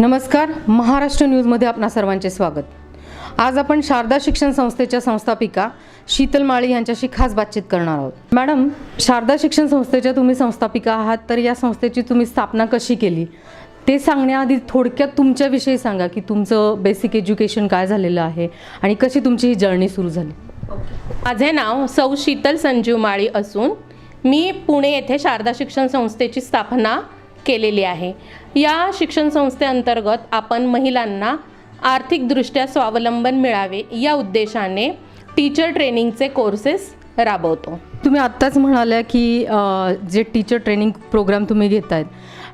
नमस्कार महाराष्ट्र न्यूजमध्ये आपणा सर्वांचे स्वागत. आज आपण शारदा शिक्षण संस्थेच्या संस्थापिका शीतल माळी यांच्याशी खास बातचीत करणार आहोत. मॅडम शारदा शिक्षण संस्थेच्या तुम्ही संस्थापिका आहात तर या संस्थेची तुम्ही स्थापना कशी केली? ते सांगण्याआधी थोडक्यात तुमच्याविषयी सांगा की तुमचं बेसिक एज्युकेशन काय झालेलं आहे आणि कशी तुमची ही जर्नी सुरू झाली? माझे नाव सौ शीतल संजीव माळी असून मी पुणे येथे शारदा शिक्षण संस्थेची स्थापना केलेली आहे. या शिक्षण संस्थेअंतर्गत आपण महिलांना आर्थिकदृष्ट्या स्वावलंबन मिळावे या उद्देशाने टीचर ट्रेनिंगचे कोर्सेस राबवतो. तुम्ही आत्ताच म्हणाल्या की जे टीचर ट्रेनिंग प्रोग्राम तुम्ही घेतायत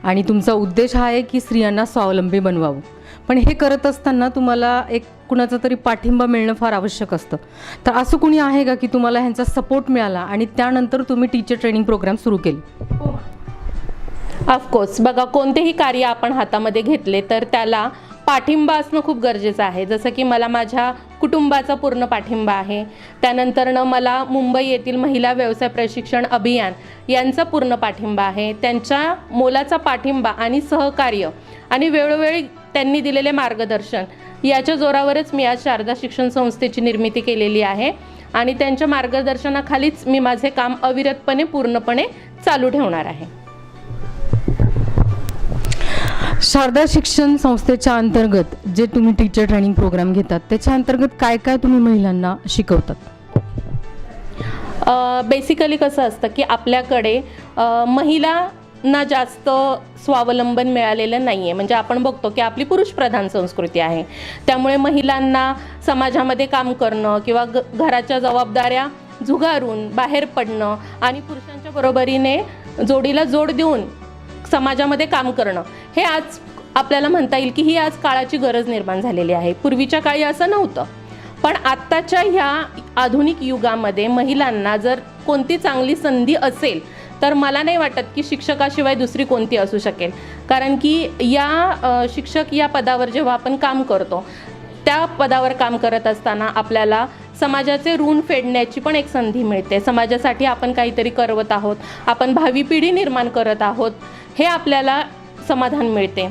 आणि तुमचा उद्देश हा आहे की स्त्रियांना स्वावलंबी बनवावं. पण हे करत असताना तुम्हाला एक कुणाचा तरी पाठिंबा मिळणं फार आवश्यक असतं. तर असं कुणी आहे का की तुम्हाला ह्यांचा सपोर्ट मिळाला आणि त्यानंतर तुम्ही टीचर ट्रेनिंग प्रोग्राम सुरू केले? ऑफकोर्स बघा कोणतेही कार्य आपण हातामध्ये घेतले तर त्याला पाठिंबा असणं खूप गरजेचं आहे. जसं की मला माझ्या कुटुंबाचा पूर्ण पाठिंबा आहे. त्यानंतरनं मला मुंबई येथील महिला व्यवसाय प्रशिक्षण अभियान यांचा पूर्ण पाठिंबा आहे. त्यांच्या मोलाचा पाठिंबा आणि सहकार्य आणि वेळोवेळी त्यांनी दिलेले मार्गदर्शन याच्या जोरावरच मी आज शारदा शिक्षण संस्थेची निर्मिती केलेली आहे आणि त्यांच्या मार्गदर्शनाखालीच मी माझे काम अविरतपणे पूर्णपणे चालू ठेवणार आहे. शारदा शिक्षण संस्थेच्या अंतर्गत जे तुम्ही टीचर ट्रेनिंग प्रोग्राम घेतात त्याच्या अंतर्गत काय काय तुम्ही महिलांना शिकवतात? बेसिकली कसं असतं की आपल्याकडे महिला महिलांना जास्त स्वावलंबन मिळालेलं नाही आहे म्हणजे आपण बघतो की आपली पुरुषप्रधान संस्कृती आहे. त्यामुळे महिलांना समाजामध्ये काम करणं किंवा ग घराच्या जबाबदाऱ्या झुगारून बाहेर पडणं आणि पुरुषांच्या बरोबरीने जोडीला जोड देऊन समाजामध्ये काम करणं हे आज आपल्याला म्हणता येईल की ही आज काळाची गरज निर्माण झालेली आहे. पूर्वीच्या काळी असं नव्हतं. पण आत्ताच्या ह्या आधुनिक युगामध्ये महिलांना जर कोणती चांगली संधी असेल तर मला नाही वाटत की शिक्षकाशिवाय दुसरी कोणती असू शकेल. कारण की या शिक्षक या पदावर जेव्हा आपण काम करतो त्या पदावर काम करत असताना आपल्याला समाजाचे ऋण फेडण्याची पण एक संधी मिळते. समाजासाठी आपण काहीतरी करवत आहोत. आपण भावी पिढी निर्माण करत आहोत. हे आपल्याला समाधान मिळते.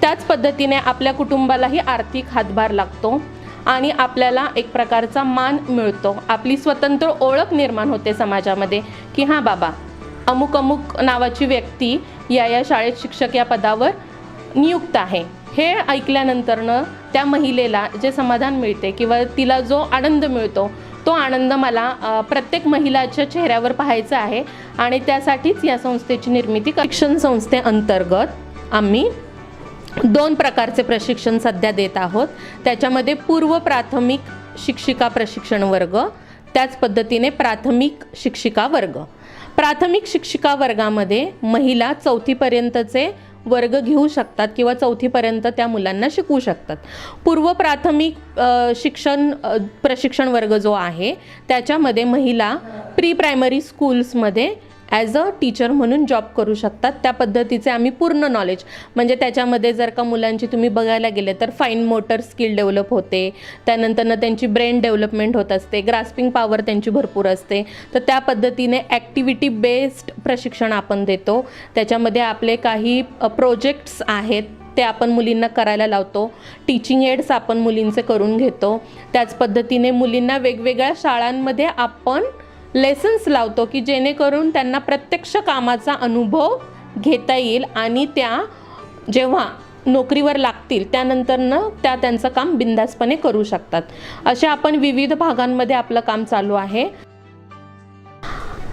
त्याच पद्धतीने आपल्या कुटुंबालाही आर्थिक हातभार लागतो आणि आपल्याला एक प्रकारचा मान मिळतो. आपली स्वतंत्र ओळख निर्माण होते समाजामध्ये की हां बाबा अमुक अमुक नावाची व्यक्ती या या शाळेत शिक्षक या पदावर नियुक्त आहे. हे ऐकल्यानंतरनं त्या महिलेला जे समाधान मिळते किंवा तिला जो आनंद मिळतो तो आनंद मला प्रत्येक महिलाच्या चेहऱ्यावर पाहायचा आहे आणि त्यासाठीच या संस्थेची निर्मिती शिक्षण संस्थेअंतर्गत आम्ही दोन प्रकारचे प्रशिक्षण सध्या देत आहोत. त्याच्यामध्ये पूर्व प्राथमिक शिक्षिका प्रशिक्षण वर्ग त्याच पद्धतीने प्राथमिक शिक्षिका वर्ग. प्राथमिक शिक्षिका वर्गामध्ये महिला चौथीपर्यंतचे वर्ग घेऊ शकतात किंवा चौथीपर्यंत त्या मुलांना शिकवू शकतात. पूर्व प्राथमिक शिक्षण प्रशिक्षण वर्ग जो आहे त्याच्यामध्ये महिला प्री प्रायमरी स्कूल्समध्ये ॲज अ टीचर म्हणून जॉब करू शकतात. त्या पद्धतीचे आम्ही पूर्ण नॉलेज म्हणजे त्याच्यामध्ये जर का मुलांची तुम्ही बघायला गेले तर फाईन मोटर स्किल डेव्हलप होते. त्यानंतरनं त्यांची ब्रेन डेव्हलपमेंट होत असते. ग्रास्पिंग पॉवर त्यांची भरपूर असते. तर त्या पद्धतीने ॲक्टिव्हिटी बेस्ड प्रशिक्षण आपण देतो. त्याच्यामध्ये आपले काही प्रोजेक्ट्स आहेत ते आपण मुलींना करायला लावतो. टीचिंग एड्स आपण मुलींचे करून घेतो. त्याच पद्धतीने मुलींना वेगवेगळ्या शाळांमध्ये आपण लेसन्स लावतो की जेणेकरून त्यांना प्रत्यक्ष कामाचा अनुभव घेता येईल आणि त्या जेव्हा नोकरीवर लागतील त्यानंतरनं त्या त्यांचं काम बिंदासपणे करू शकतात. असे आपण विविध भागांमध्ये आपलं काम चालू आहे.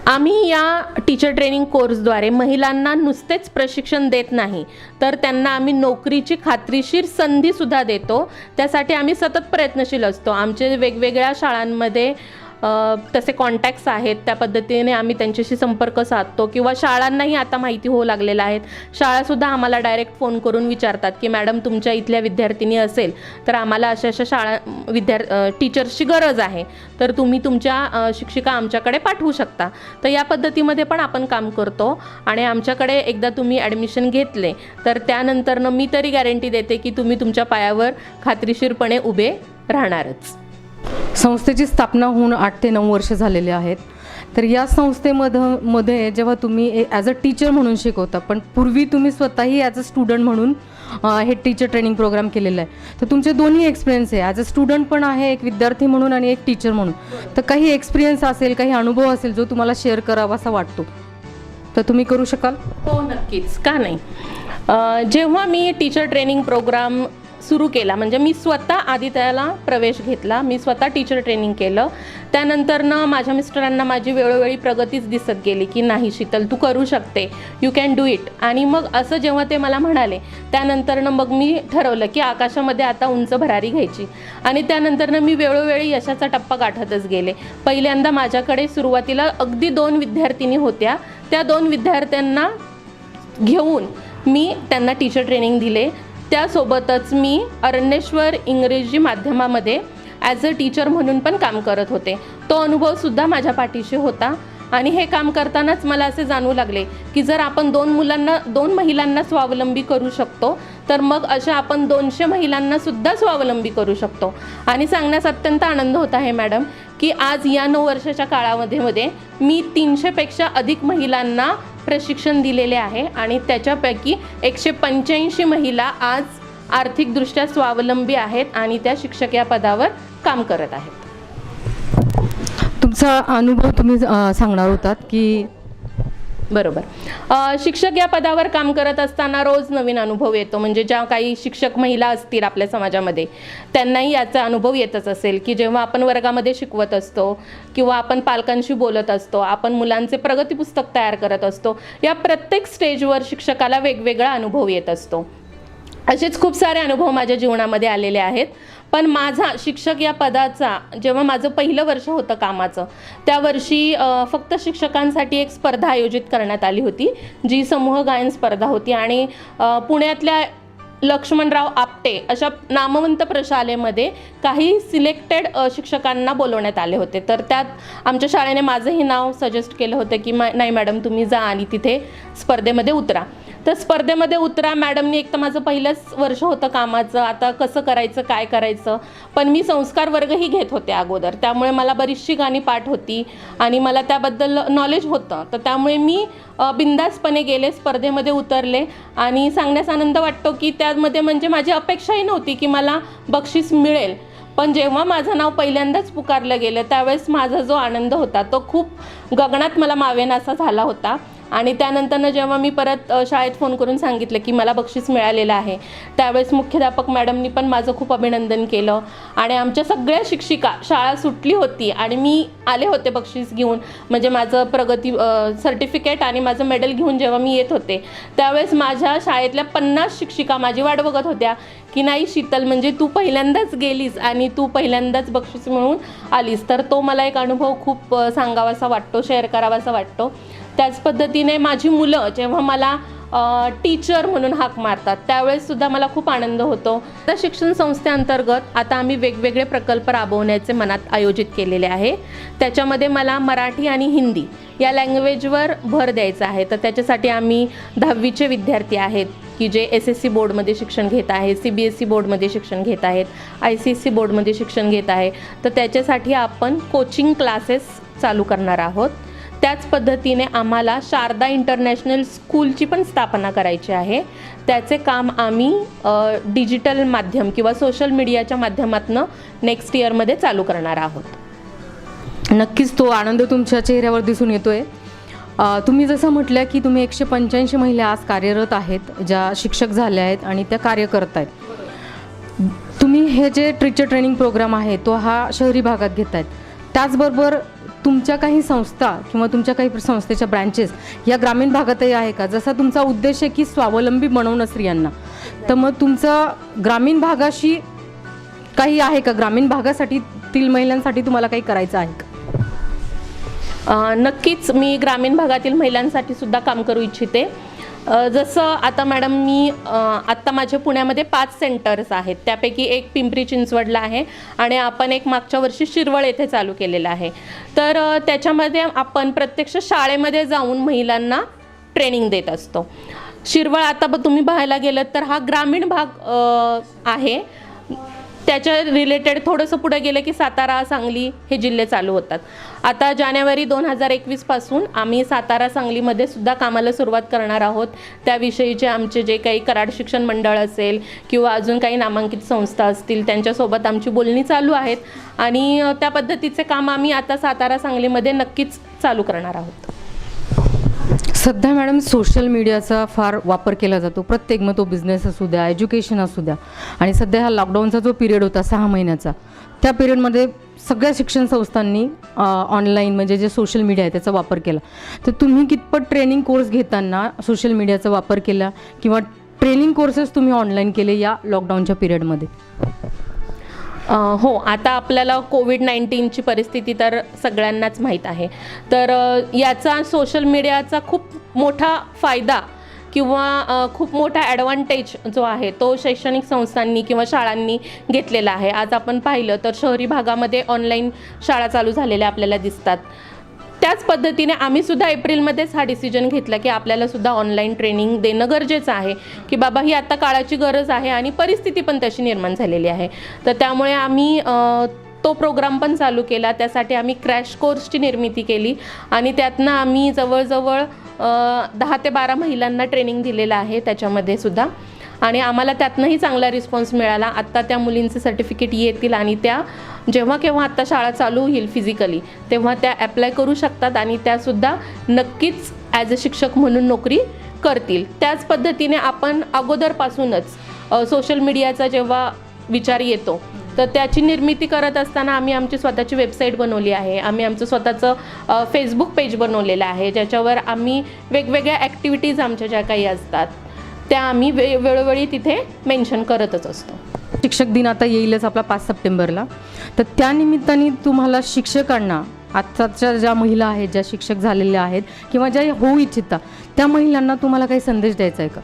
आम्ही या टीचर ट्रेनिंग कोर्सद्वारे महिलांना नुसतेच प्रशिक्षण देत नाही तर त्यांना आम्ही नोकरीची खात्रीशीर संधीसुद्धा देतो. त्यासाठी आम्ही सतत प्रयत्नशील असतो. आमचे वेगवेगळ्या शाळांमध्ये तसे कॉन्टॅक्ट्स आहेत त्या पद्धतीने आम्ही त्यांच्याशी संपर्क साधतो किंवा शाळांनाही आता माहिती होऊ लागलेल्या आहेत शाळासुद्धा आम्हाला डायरेक्ट फोन करून विचारतात की मॅडम तुमच्या इथल्या विद्यार्थिनी असेल तर आम्हाला अशा अशा शाळा विद्यार टीचर्सची गरज आहे. तर तुम्ही तुमच्या शिक्षिका आमच्याकडे पाठवू शकता. तर या पद्धतीमध्ये पण आपण काम करतो आणि आमच्याकडे एकदा तुम्ही ॲडमिशन घेतले तर त्यानंतरनं मी तरी गॅरंटी देते की तुम्ही तुमच्या पायावर खात्रीशीरपणे उभे राहणारच. संस्थेची स्थापना होऊन आठ ते नऊ वर्ष झालेले आहेत. तर या संस्थेमध्ये मध्ये जेव्हा तुम्ही ॲज अ टीचर म्हणून शिकवता पण पूर्वी तुम्ही स्वतःही ॲज अ स्टुडंट म्हणून हे टीचर ट्रेनिंग प्रोग्राम केलेला आहे. तर तुमचे दोन्ही एक्सपिरियन्स आहे. ॲज अ स्टुडंट पण आहे एक विद्यार्थी म्हणून आणि एक टीचर म्हणून. तर काही एक्सपिरियन्स असेल काही अनुभव असेल जो तुम्हाला शेअर करावा असा वाटतो. तर तुम्ही करू शकाल? हो नक्कीच. का नाही? जेव्हा मी टीचर ट्रेनिंग प्रोग्राम सुरू केला. म्हणजे मी स्वतः आधी त्याला प्रवेश घेतला. मी स्वतः टीचर ट्रेनिंग केलं. त्यानंतरनं माझ्या मिस्टरांना माझी वेळोवेळी प्रगतीच दिसत गेली की नाही शीतल तू करू शकते. यू कॅन डू इट आणि मग असं जेव्हा ते मला म्हणाले त्यानंतरनं मग मी ठरवलं की आकाशामध्ये आता उंच भरारी घ्यायची. आणि त्यानंतरनं मी वेळोवेळी यशाचा टप्पा गाठतच गेले. पहिल्यांदा माझ्याकडे सुरुवातीला अगदी दोन विद्यार्थिनी होत्या. त्या दोन विद्यार्थ्यांना घेऊन मी त्यांना टीचर ट्रेनिंग दिले. त्यासोबतच मी अरण्येश्वर इंग्रजी माध्यमामध्ये ॲज अ टीचर म्हणून पण काम करत होते. तो अनुभवसुद्धा माझ्या पाठीशी होता आणि हे काम करतानाच मला असे जाणू लागले की जर आपण दोन मुलांना दोन महिलांना स्वावलंबी करू शकतो तर मग अशा आपण दोनशे महिलांनासुद्धा स्वावलंबी करू शकतो. आणि सांगण्यास अत्यंत आनंद होत आहे मॅडम की आज या नऊ वर्षाच्या काळामध्ये मध्ये मी तीनशेपेक्षा अधिक महिलांना प्रशिक्षण दिलेले आहे आणि त्याच्यापैकी एकशे पंच्याऐंशी महिला आज आर्थिकदृष्ट्या स्वावलंबी आहेत आणि त्या शिक्षक या पदावर काम करत आहेत. तुमचा अनुभव तुम्ही सांगणार होतात की बरोबर. शिक्षक या पदावर काम करत असताना रोज नवीन अनुभव येतो. म्हणजे ज्या काही शिक्षक महिला असतील आपल्या समाजामध्ये त्यांनाही याचा अनुभव येतच असेल की जेव्हा आपण वर्गामध्ये शिकवत असतो किंवा आपण पालकांशी बोलत असतो आपण मुलांचे प्रगती पुस्तक तयार करत असतो या प्रत्येक स्टेजवर शिक्षकाला वेगवेगळा अनुभव येत असतो. असेच खूप सारे अनुभव माझ्या जीवनामध्ये आलेले आहेत. पण माझा शिक्षक या पदाचा जेव्हा माझं पहिलं वर्ष होतं कामाचं त्या वर्षी फक्त शिक्षकांसाठी एक स्पर्धा आयोजित करण्यात आली होती जी समूह गायन स्पर्धा होती आणि पुण्यातल्या लक्ष्मणराव आपटे अशा नामवंत प्रशालेमध्ये काही सिलेक्टेड शिक्षकांना बोलवण्यात आले होते. तर त्यात आमच्या शाळेने माझंही नाव सजेस्ट केलं होतं की मा नाही मॅडम तुम्ही जा आणि तिथे स्पर्धेमध्ये उतरा. तर स्पर्धेमध्ये उतरा. मॅडमनी एक तर माझं पहिलंच वर्ष होतं कामाचं. आता कसं करायचं काय करायचं? पण मी संस्कार वर्गही घेत होते अगोदर. त्यामुळे मला बरीचशी गाणी पाठ होती आणि मला त्याबद्दल नॉलेज होतं. तर त्यामुळे मी बिंदासपणे बिनधास्तपणे गेले स्पर्धेमध्ये उतरले आणि सांगण्यास आनंद वाटतो की त्यामध्ये म्हणजे माझी अपेक्षाही नव्हती की मला बक्षीस मिळेल. पण जेव्हा माझं नाव पहिल्यांदाच पुकारलं गेलं त्यावेळेस माझा जो आनंद होता तो खूप गगनात मला मावेनासा झाला होता. आणि त्यानंतरनं जेव्हा मी परत शाळेत फोन करून सांगितलं की मला बक्षीस मिळालेलं आहे त्यावेळेस मुख्याध्यापक मॅडमनी पण माझं खूप अभिनंदन केलं. आणि आमच्या सगळ्या शिक्षिका शाळा सुटली होती आणि मी आले होते बक्षीस घेऊन. म्हणजे माझं प्रगती सर्टिफिकेट आणि माझं मेडल घेऊन जेव्हा मी येत होते त्यावेळेस माझ्या शाळेतल्या पन्नास शिक्षिका माझी वाट बघत होत्या की नाही शीतल म्हणजे तू पहिल्यांदाच गेलीस आणि तू पहिल्यांदाच बक्षीस मिळून आलीस. तर तो मला एक अनुभव खूप सांगावासा वाटतो शेअर करावासा वाटतो. त्याच पद्धतीने माझी मुलं जेव्हा मला टीचर म्हणून हाक मारतात त्यावेळेस सुद्धा मला खूप आनंद होतो. तर शिक्षण संस्थेअंतर्गत आता आम्ही वेगवेगळे प्रकल्प राबवण्याचे मनात आयोजित केलेले आहे. त्याच्यामध्ये मला मराठी आणि हिंदी या लँग्वेजवर भर द्यायचा आहे. तर त्याच्यासाठी आम्ही दहावीचे विद्यार्थी आहेत की जे एस एस सी बोर्डमध्ये शिक्षण घेत आहे सी बी एस सी बोर्डमध्ये शिक्षण घेत आहेत आय सी एस सी बोर्डमध्ये शिक्षण घेत आहे. तर त्याच्यासाठी आपण कोचिंग क्लासेस चालू करणार आहोत. त्याच पद्धतीने आम्हाला शारदा इंटरनॅशनल स्कूलची पण स्थापना करायची आहे. त्याचे काम आम्ही डिजिटल माध्यम किंवा सोशल मीडियाच्या माध्यमातून नेक्स्ट इयरमध्ये चालू करणार आहोत. नक्कीच तो आनंद तुमच्या चेहऱ्यावर दिसून येतोय. आहे तुम्ही जसं म्हटलं की तुम्ही एकशे पंच्याऐंशी महिला आज कार्यरत आहेत ज्या शिक्षक झाल्या आहेत आणि त्या कार्य करत आहेत. तुम्ही हे जे टीचर ट्रेनिंग प्रोग्राम आहे तो हा शहरी भागात घेत आहेत त्याचबरोबर तुमच्या काही संस्था किंवा तुमच्या काही संस्थेच्या ब्रँचेस या ग्रामीण भागातही आहे का? जसा तुमचा उद्देश आहे की स्वावलंबी बनवणं स्त्रियांना. तर मग तुमचं ग्रामीण भागाशी काही आहे का? ग्रामीण भागासाठी तील महिलांसाठी तुम्हाला काही करायचं आहे का? नक्कीच मी ग्रामीण भागातील महिलांसाठी सुद्धा काम करू इच्छिते. जसं आता मॅडम मी आत्ता माझ्या पुण्यामध्ये पाच सेंटर्स आहेत. त्यापैकी एक पिंपरी चिंचवडला आहे आणि आपण एक मागच्या वर्षी शिरवळ येथे चालू केलेलं आहे. तर त्याच्यामध्ये आपण प्रत्यक्ष शाळेमध्ये जाऊन महिलांना ट्रेनिंग देत असतो. शिरवळ आता तुम्ही पाहायला गेलं तर हा ग्रामीण भाग आहे. त्याच्या रिलेटेड थोडंसं पुढे गेलं की सातारा सांगली हे जिल्हे चालू होतात. आता जानेवारी दोन हजार एकवीसपासून आम्ही सातारा सांगलीमध्ये सुद्धा कामाला सुरुवात करणार आहोत. त्याविषयीचे आमचे जे काही कराड शिक्षण मंडळ असेल किंवा अजून काही नामांकित संस्था असतील त्यांच्यासोबत आमची बोलणी चालू आहेत. आणि त्या पद्धतीचे काम आम्ही आता सातारा सांगलीमध्ये नक्कीच चालू करणार आहोत. सध्या मॅडम सोशल मीडियाचा फार वापर केला जातो. प्रत्येक मग तो बिझनेस असू द्या एज्युकेशन असू द्या. आणि सध्या हा लॉकडाऊनचा जो पिरियड होता सहा महिन्याचा त्या पिरियडमध्ये सगळ्या शिक्षण संस्थांनी ऑनलाईन म्हणजे जे सोशल मीडिया आहे त्याचा वापर केला. तर तुम्ही कितपत ट्रेनिंग कोर्स घेताना सोशल मीडियाचा वापर केला? किंवा ट्रेनिंग कोर्सेस तुम्ही ऑनलाईन केले या लॉकडाऊनच्या पिरियडमध्ये हो आता आपल्याला कोविड नाईन्टीनची परिस्थिती तर सगळ्यांनाच माहीत आहे. तर याचा सोशल मीडियाचा खूप मोठा फायदा किंवा खूप मोठा ॲडव्हान्टेज जो आहे तो शैक्षणिक संस्थांनी किंवा शाळांनी घेतलेला आहे. आज आपण पाहिलं तर शहरी भागामध्ये ऑनलाईन शाळा चालू झालेल्या आपल्याला दिसतात. त्याच पद्धतीने आम्ही सुद्धा एप्रिलमध्येच हा डिसिजन घेतला की आपल्याला सुद्धा ऑनलाईन ट्रेनिंग देणं गरजेचं आहे की बाबा ही आता काळाची गरज आहे आणि परिस्थिती पण तशी निर्माण झालेली आहे. तर त्यामुळे आम्ही तो प्रोग्राम पण चालू केला त्यासाठी आम्ही क्रॅश कोर्सची निर्मिती केली आणि त्यातनं आम्ही जवळजवळ दहा ते बारा महिलांना ट्रेनिंग दिलेलं आहे त्याच्यामध्ये सुद्धा. आणि आम्हाला त्यातनंही चांगला रिस्पॉन्स मिळाला. आत्ता त्या मुलींचे सर्टिफिकेट येतील आणि त्या जेव्हा केव्हा आत्ता शाळा चालू होईल फिजिकली तेव्हा त्या ॲप्लाय करू शकतात आणि त्यासुद्धा नक्कीच ॲज अ शिक्षक म्हणून नोकरी करतील. त्याच पद्धतीने आपण अगोदरपासूनच सोशल मीडियाचा जेव्हा विचार येतो तर त्याची निर्मिती करत असताना आम्ही आमची स्वतःची वेबसाईट बनवली आहे. आम्ही आमचं स्वतःचं फेसबुक पेज बनवलेलं आहे ज्याच्यावर आम्ही वेगवेगळ्या ॲक्टिव्हिटीज आमच्या ज्या काही असतात. त्या आम्ही वे वेळोवेळी तिथे मेन्शन करतच असतो. शिक्षक दिन आता येईलच आपला पाच सप्टेंबरला. तर त्या निमित्ताने तुम्हाला शिक्षकांना आत्ताच्या ज्या महिला आहेत ज्या शिक्षक झालेल्या आहेत किंवा ज्या होऊ इच्छिता त्या महिलांना तुम्हाला काही संदेश द्यायचा आहे का?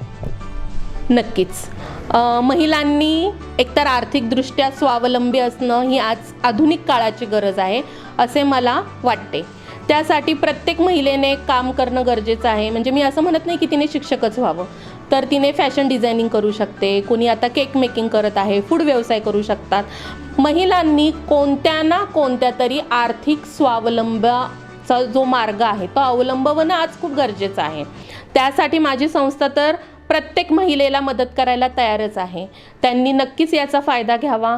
नक्कीच. महिलांनी एकतर आर्थिकदृष्ट्या स्वावलंबी असणं ही आज आधुनिक काळाची गरज आहे असे मला वाटते. त्यासाठी प्रत्येक महिलेने काम करणं गरजेचं आहे. म्हणजे मी असं म्हणत नाही की तिने शिक्षकच व्हावं. तर तिने फॅशन डिझायनिंग करू शकते. कोणी आता केक मेकिंग करत आहे फूड व्यवसाय करू शकतात. महिलांनी कोणत्या ना कोणत्या तरी आर्थिक स्वावलंबाचा जो मार्ग आहे तो अवलंबवणं आज खूप गरजेचं आहे. त्यासाठी माझी संस्था तर प्रत्येक महिलेला मदत करायला तयारच आहे. त्यांनी नक्कीच याचा फायदा घ्यावा.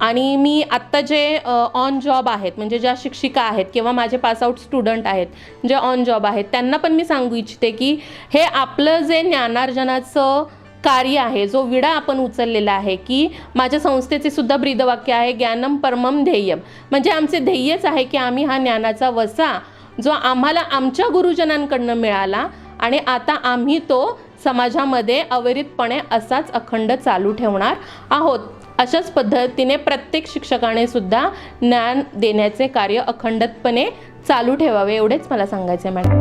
आणि मी आत्ता जे ऑन जॉब आहेत म्हणजे ज्या शिक्षिका आहेत किंवा माझे पासआउट स्टुडंट आहेत जे ऑन जॉब आहेत त्यांना पण मी सांगू इच्छिते की हे आपलं जे ज्ञानार्जनाचं कार्य आहे जो विडा आपण उचललेला आहे की माझ्या संस्थेचे सुद्धा ब्रीदवाक्य आहे ज्ञानम परमम ध्येयम. म्हणजे आमचे ध्येयच आहे की आम्ही हा ज्ञानाचा वसा जो आम्हाला आमच्या गुरुजनांकडनं मिळाला आणि आता आम्ही तो समाजामध्ये अविरितपणे असाच अखंड चालू ठेवणार आहोत. अशाच पद्धतीने प्रत्येक शिक्षकाने सुद्धा ज्ञान देण्याचे कार्य अखंडतपणे चालू ठेवावे एवढेच मला सांगायचे आहे मॅडम.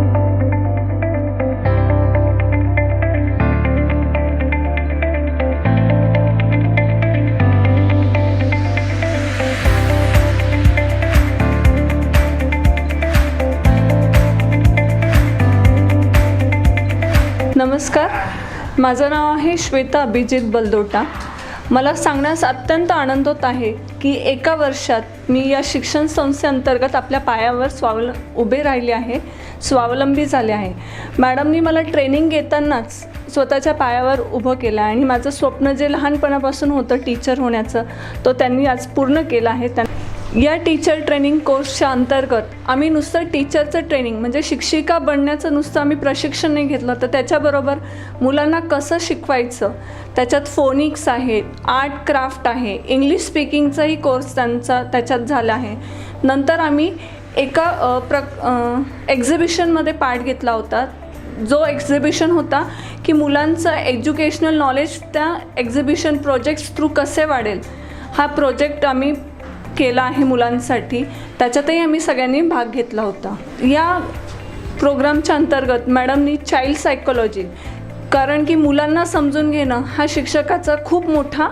नमस्कार. माझं नाव आहे श्वेता अभिजित बलदोटा. मला सांगण्यास अत्यंत आनंद होत आहे की एका वर्षात मी या शिक्षण संस्थेअंतर्गत आपल्या पायावर स्वावल उभे राहिले आहे स्वावलंबी झाले आहे. मॅडमनी मला ट्रेनिंग घेतानाच स्वतःच्या पायावर उभं केलं आहे आणि माझं स्वप्न जे लहानपणापासून होतं टीचर होण्याचं तो त्यांनी आज पूर्ण केलं आहे. त्या या टीचर ट्रेनिंग कोर्सच्या अंतर्गत आम्ही नुसतं टीचरचं ट्रेनिंग म्हणजे शिक्षिका बनण्याचं नुसतं आम्ही प्रशिक्षण नाही घेतलं. तर त्याच्याबरोबर मुलांना कसं शिकवायचं? त्याच्यात फोनिक्स आहे आर्ट क्राफ्ट आहे इंग्लिश स्पीकिंगचाही कोर्स त्यांचा त्याच्यात झाला आहे. नंतर आम्ही एका प्र एक्झिबिशनमध्ये पार्ट घेतला होता. जो एक्झिबिशन होता की मुलांचं एज्युकेशनल नॉलेज त्या एक्झिबिशन प्रोजेक्ट्स थ्रू कसे वाढेल? हा प्रोजेक्ट आम्ही केला आहे मुलांसाठी त्याच्यातही आम्ही सगळ्यांनी भाग घेतला होता. या प्रोग्रामच्या अंतर्गत मॅडमनी चाइल्ड सायकोलॉजी कारण की मुलांना समजून घेणं हा शिक्षकाचा खूप मोठा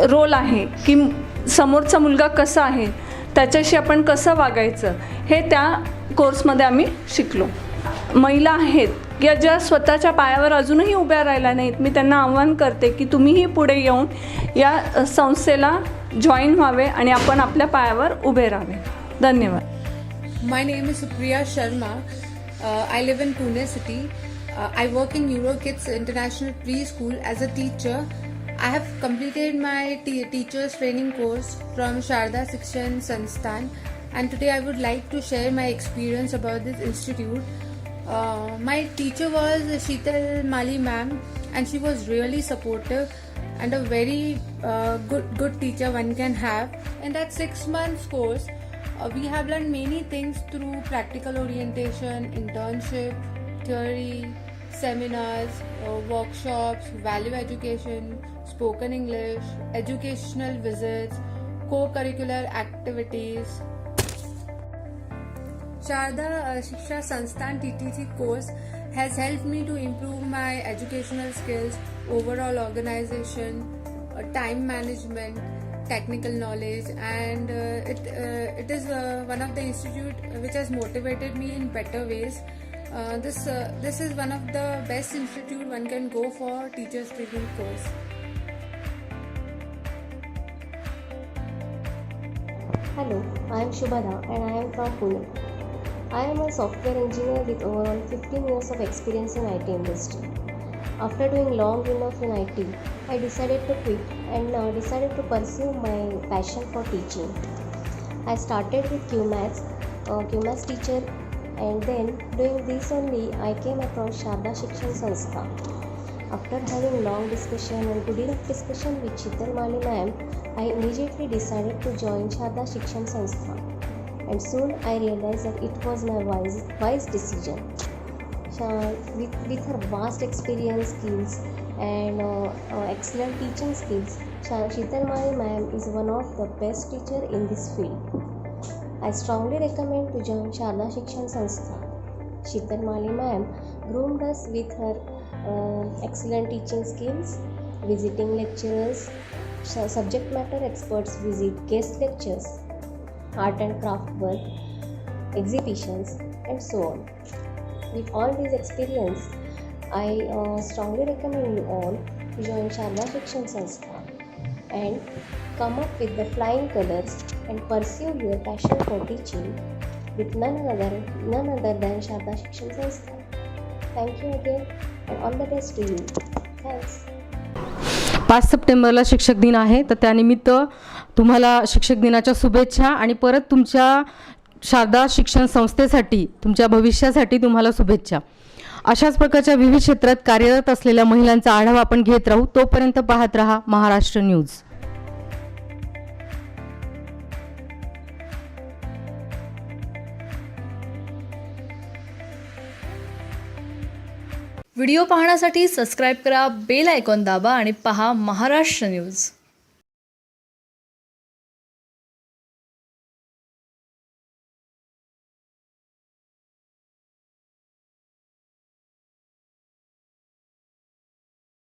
रोल आहे की समोरचा मुलगा कसा आहे त्याच्याशी आपण कसं वागायचं हे त्या कोर्समध्ये आम्ही शिकलो. महिला आहेत या ज्या स्वतःच्या पायावर अजूनही उभ्या राहिल्या नाहीत मी त्यांना आव्हान करते की तुम्हीही पुढे येऊन या संस्थेला जॉईन व्हावे आणि आपण आपल्या पायावर उभे राहावे. धन्यवाद. My name is Supriya Sharma I live in Pune city I work in Euro Kids International pre school as a teacher I have completed my teachers training course from Sharada Shikshan Sansthan and today I would like to share my experience about this institute my teacher was Sheetal Mali ma'am and she was really supportive and a very uh, good good teacher one can have. In that six months course, uh, we have learned many things through practical orientation, internship, theory, seminars, uh, workshops, value education, spoken English, educational visits, co-curricular activities. Sharda uh, Shiksha Sansthan TTC course has helped me to improve my educational skills, overall organization, uh, time management, technical knowledge, and uh, it uh, it is uh, one of the institute which has motivated me in better ways. Uh, this uh, this is one of the best institute one can go for teachers training course. Hello, I am Shubhada and I am from Pune. I am a software engineer with overall 15 years of experience in IT industry. After doing long enough in IT, I decided to quit and uh, decided to pursue my passion for teaching. I started with QMaths, uh, QMaths teacher, and then doing this only, I came across Sharda Shikshan Sanstha. After having long discussion and good enough discussion with Chital Mali ma'am, I immediately decided to join Sharda Shikshan Sanstha. And soon I realized that it was my wise, wise decision. With, with her vast experience, skills, and uh, uh, excellent teaching skills, Sheetal Mali ma'am is one of the best teacher in this field. I strongly recommend to join Sharda Shikshan Sanstha. Sheetal Mali ma'am groomed us with her uh, excellent teaching skills, visiting lecturers, subject matter experts visit guest lectures, art and craft work, exhibitions, and so on. With all these experience, I uh, strongly recommend you all to join Sharma Fiction Sanstha and come up with the flying colors and pursue your passion for teaching with none other, none other than Sharda Shikshan Sanstha. Thank you again and all the best to you. Thanks. पाच सप्टेंबरला शिक्षक दिन आहे तर त्यानिमित्त तुम्हाला शिक्षक दिनाच्या शुभेच्छा आणि परत तुमच्या शारदा शिक्षण संस्थेसाठी तुमच्या भविष्यासाठी तुम्हाला शुभेच्छा. अशाच प्रकारच्या विविध क्षेत्रात कार्यरत असलेल्या महिलांचा आढावा आपण घेत राहू. तोपर्यंत पाहत रहा महाराष्ट्र न्यूज. व्हिडिओ पाहण्यासाठी सबस्क्राईब करा बेल आयकॉन दाबा आणि पहा महाराष्ट्र न्यूज.